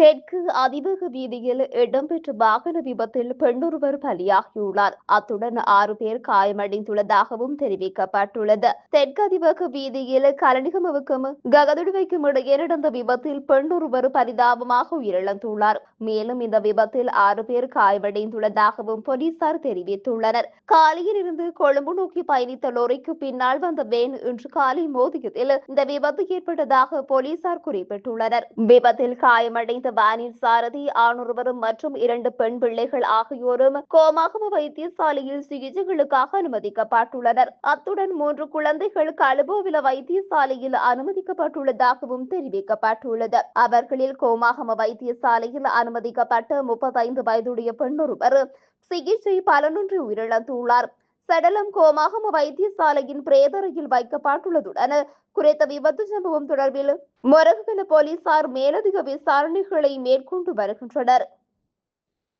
தெற்கு அதிவேக வீதியில் இடம்பெற்ற வாகன விபத்தில் பெண்ணொருவர் பலியாகியுள்ளார். அத்துடன் ஆறு பேர் காயமடைந்துள்ளதாகவும் தெரிவிக்கப்பட்டுள்ளது. தெற்கு அதிவேக வீதியில் கலனிகமவுக்கும் ககதுடுவைக்கும் இடையே நடந்த விபத்தில் பெண்ணொருவர் பரிதாபமாக உயிரிழந்துள்ளார். மேலும் இந்த விபத்தில் ஆறு பேர் காயமடைந்துள்ளதாகவும் போலீசார் தெரிவித்துள்ளனர். காலையில் இருந்து கொழும்பு நோக்கி பயணித்த லோரிக்கு பின்னால் வந்த வேன் இன்று காலை மோதியதில் இந்த விபத்து ஏற்பட்டதாக போலீசார் குறிப்பிட்டுள்ளனர். விபத்தில் காயமடைந்த வேனின் சாரதி ஆணொருவரும் மற்றும் இரண்டு பெண் பிள்ளைகள் ஆகியோரும் கோமாகம வைத்தியசாலையில் சிகிச்சைகளுக்காக அனுமதிக்கப்பட்டுள்ளனர். அத்துடன் மூன்று குழந்தைகள் கலுபோவில வைத்தியசாலையில் அனுமதிக்கப்பட்டுள்ளதாகவும் தெரிவிக்கப்பட்டுள்ளது. அவர்களில் கோமாகம வைத்தியசாலையில் அனுமதிக்கப்பட்ட முப்பத்தைந்து வயதுடைய பெண்ணொருவர் சிகிச்சை பலனின்றி உயிரிழந்துள்ளார். சடலம் கோமாகம வைத்தியசாலையின் பிரேதரையில் வைக்கப்பட்டுள்ளதுடன் குறித்த விபத்து சம்பவம் தொடர்பில் மொரகுவல போலீசார் மேலதிக விசாரணைகளை மேற்கொண்டு வருகின்றனர்.